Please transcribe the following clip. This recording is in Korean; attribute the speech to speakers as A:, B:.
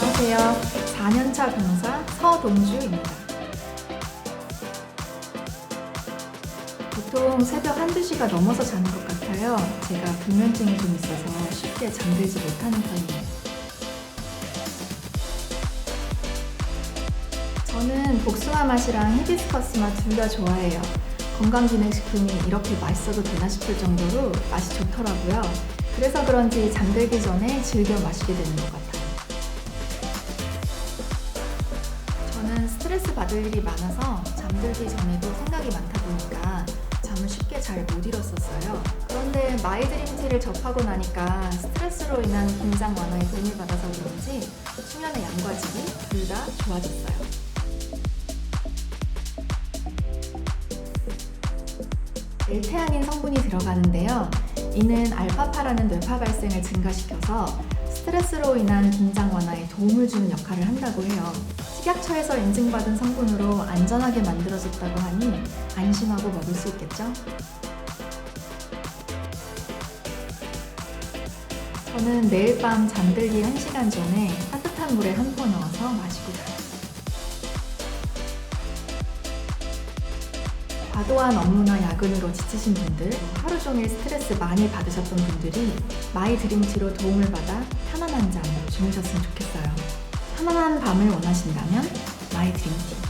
A: 안녕하세요. 4년차 변호사 서동주입니다. 보통 새벽 1, 2시가 넘어서 자는 것 같아요. 제가 불면증이 좀 있어서 쉽게 잠들지 못하는 편이에요. 저는 복숭아 맛이랑 히비스커스 맛 둘 다 좋아해요. 건강기능식품이 이렇게 맛있어도 되나 싶을 정도로 맛이 좋더라고요. 그래서 그런지 잠들기 전에 즐겨 마시게 되는 것 같아요. 저는 스트레스 받을 일이 많아서 잠들기 전에도 생각이 많다 보니까 잠을 쉽게 잘못 잃었었어요. 그런데 마이드림티를 접하고 나니까 스트레스로 인한 긴장 완화에 도움을 받아서 그런지 수면의 양과 질이 둘 다 좋아졌어요. 엘테아닌 성분이 들어가는데요. 이는 알파파라는 뇌파 발생을 증가시켜서 스트레스로 인한 긴장 완화에 도움을 주는 역할을 한다고 해요. 식약처에서 인증받은 성분으로 안전하게 만들어졌다고 하니 안심하고 먹을 수 있겠죠? 저는 매일 밤 잠들기 1시간 전에 따뜻한 물에 한 포 넣어서 마시고 자요. 과도한 업무나 야근으로 지치신 분들, 하루 종일 스트레스 많이 받으셨던 분들이 마이 드림티로 도움을 받아 편안한 잠 주무셨으면 좋겠어요. 편안한 밤을 원하신다면 마이 드림티.